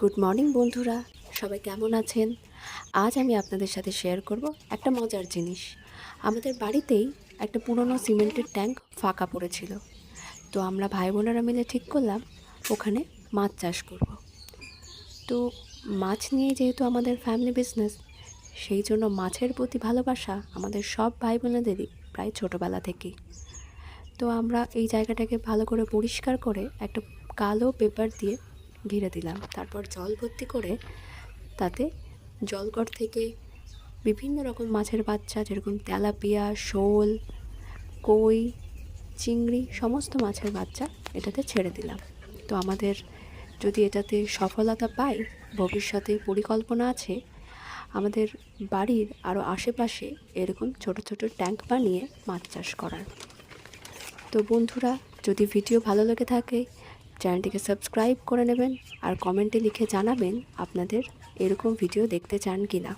Good morning বন্ধুরা। সবাই কেমন আছেন? আজ আমি আপনাদের সাথে শেয়ার করব একটা মজার জিনিস। আমাদের বাড়িতেই একটা পুরনো সিমেন্টের ট্যাঙ্ক ফাঁকা পড়েছিল। তো আমরা ভাই বোনেরা মিলে ঠিক করলাম, ওখানে মাছ চাষ করব। তো মাছ নিয়ে যেহেতু আমাদের ফ্যামিলি বিজনেস সেই জন্য মাছের প্রতি ভালোবাসা আমাদের সব ভাই বোনেদেরই প্রায় ছোটোবেলা থেকেই। তো আমরা এই জায়গাটাকে ভালো করে পরিষ্কার করে একটা কালো পেপার দিয়ে ঘিরে দিলাম। তারপর জল ভর্তি করে তাতে জলকর থেকে বিভিন্ন রকম মাছের বাচ্চা, যেরকম তেলাপিয়া, শোল, কই, চিংড়ি, সমস্ত মাছের বাচ্চা এটাতে ছেড়ে দিলাম। তো আমাদের যদি এটাতে সফলতা পাই, ভবিষ্যতে পরিকল্পনা আছে, আমাদের বাড়ির আরও আশেপাশে এরকম ছোট ছোট ট্যাঙ্ক বানিয়ে মাছ চাষ করার। তো বন্ধুরা, যদি ভিডিও ভালো লেগে থাকে চ্যানেলটিকে সাবস্ক্রাইব করে নেবেন আর কমেন্টে লিখে জানাবেন আপনাদের এরকম ভিডিও দেখতে চান কি না